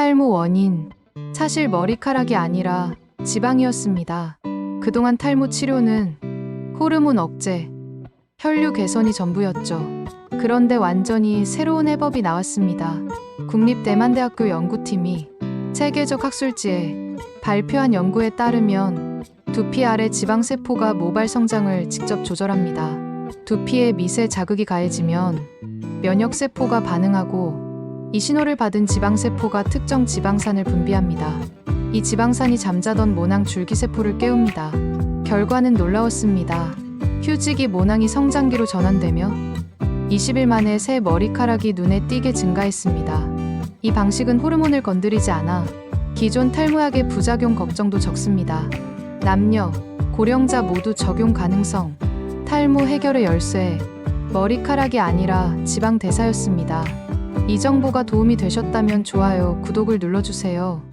탈모 원인. 사실 머리카락이 아니라 지방이었습니다. 그동안 탈모 치료는 호르몬 억제, 혈류 개선이 전부였죠. 그런데 완전히 새로운 해법이 나왔습니다. 국립대만대학교 연구팀이 세계적 학술지에 발표한 연구에 따르면 두피 아래 지방세포가 모발 성장을 직접 조절합니다. 두피에 미세 자극이 가해지면 면역세포가 반응하고 이 신호를 받은 지방세포가 특정 지방산을 분비합니다. 이 지방산이 잠자던 모낭 줄기세포를 깨웁니다. 결과는 놀라웠습니다. 휴직이 모낭이 성장기로 전환되며 20일 만에 새 머리카락이 눈에 띄게 증가했습니다. 이 방식은 호르몬을 건드리지 않아 기존 탈모약의 부작용 걱정도 적습니다. 남녀, 고령자 모두 적용 가능성. 탈모 해결의 열쇠. 머리카락이 아니라 지방 대사였습니다. 이 정보가 도움이 되셨다면 좋아요, 구독을 눌러주세요.